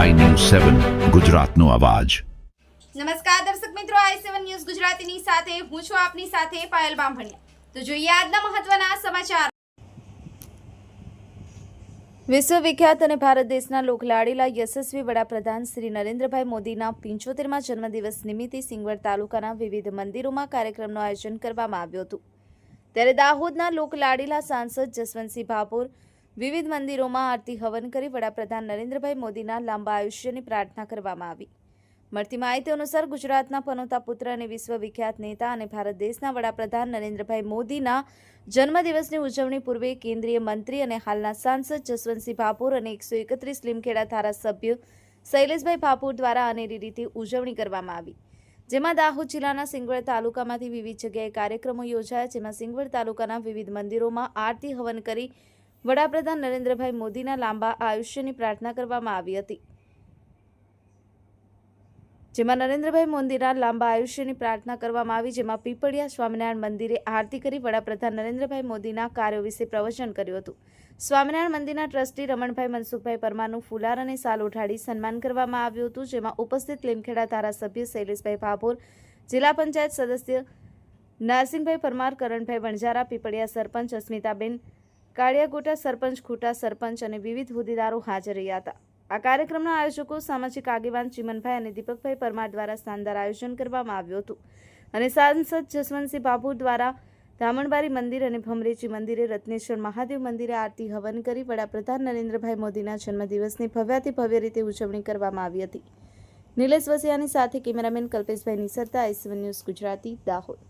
સેવન, ગુજરાતનો અવાજ. નમસ્કાર દર્શક મિત્રો, આઈ સેવન ન્યૂઝ ગુજરાતીની સાથે હું છું આપની સાથે પાયલ બામભણિયા. તો જોઈએ આજના મહત્વના સમાચાર. વિશ્વવિખ્યાત અને ભારત દેશના લોકલાડીલા યશસ્વી વડાપ્રધાન શ્રી નરેન્દ્રભાઈ મોદીના પંચોતેરમાં જન્મદિવસ નિમિત્તે સિંગવડ તાલુકાના વિવિધ મંદિરોમાં કાર્યક્રમનું આયોજન કરવામાં આવ્યું હતું. ત્યારે દાહોદના લોકલાડીલા સાંસદ જસવંતસિંહ ભાભોર વિવિધ મંદિરોમાં આરતી હવન કરી વડાપ્રધાન નરેન્દ્રભાઈ મોદીના લાંબા આયુષ્યની પ્રાર્થના કરવામાં આવી. મળતી માહિતી અનુસાર ગુજરાતના પનોતા પુત્ર અને વિશ્વવિખ્યાત નેતા અને ભારત દેશના વડાપ્રધાન નરેન્દ્રભાઈ મોદીના જન્મદિવસની ઉજવણી પૂર્વે કેન્દ્રીય મંત્રી અને હાલના સાંસદ જસવંતસિંહ ભાપુર અને એકસો એકત્રીસ લીમખેડા ધારાસભ્ય શૈલેષભાઈ ભાપુર દ્વારા અનેરી રીતે ઉજવણી કરવામાં આવી. જેમાં દાહોદ જિલ્લાના સિંગવડ તાલુકામાંથી વિવિધ જગ્યાએ કાર્યક્રમો યોજાયા, જેમાં સિંગવડ તાલુકાના વિવિધ મંદિરોમાં આરતી હવન કરી વડાપ્રધાન નરેન્દ્રભાઈ મોદીના લાંબા આયુષ્યની પ્રાર્થના કરવામાં આવી હતી. જેમાં નરેન્દ્રભાઈ મોદીના લાંબા આયુષ્યની પ્રાર્થના કરવામાં આવી, જેમાં પીપળિયા સ્વામિનારાયણ મંદિરે આરતી કરી વડાપ્રધાન નરેન્દ્રભાઈ મોદીના કાર્યો વિશે પ્રવચન કર્યું હતું. સ્વામિનારાયણ મંદિરના ટ્રસ્ટી રમણભાઈ મનસુખભાઈ પરમારનું ફુલાર અને સાલ ઉઠાડી સન્માન કરવામાં આવ્યું હતું, જેમાં ઉપસ્થિત લીમખેડા ધારાસભ્ય શૈલેષભાઈ ભાભોર, જિલ્લા પંચાયત સદસ્ય નારસિંહભાઈ પરમાર, કરણભાઈ વણજારા પીપળિયા સરપંચ અસ્મિતાબેન કાળિયાગોટા સરપંચ, ખૂટા સરપંચ અને વિવિધ હોદ્દેદારો હાજર રહ્યા હતા. આ કાર્યક્રમના આયોજકો સામાજિક આગેવાન ચિમનભાઈ અને દીપકભાઈ પરમાર દ્વારા શાનદાર આયોજન કરવામાં આવ્યું હતું અને સાંસદ જસવંતસિંહ બાબુ દ્વારા ધામણબારી મંદિર અને ભમરેજી મંદિરે રત્નેશ્વર મહાદેવ મંદિરે આરતી હવન કરી વડાપ્રધાન નરેન્દ્રભાઈ મોદીના જન્મદિવસની ભવ્યાતિ ભવ્ય રીતે ઉજવણી કરવામાં આવી હતી. નિલેશ વસિયાની સાથે cameraman Kalpeshbhai Nisarta S one news Gujarati, Dahod.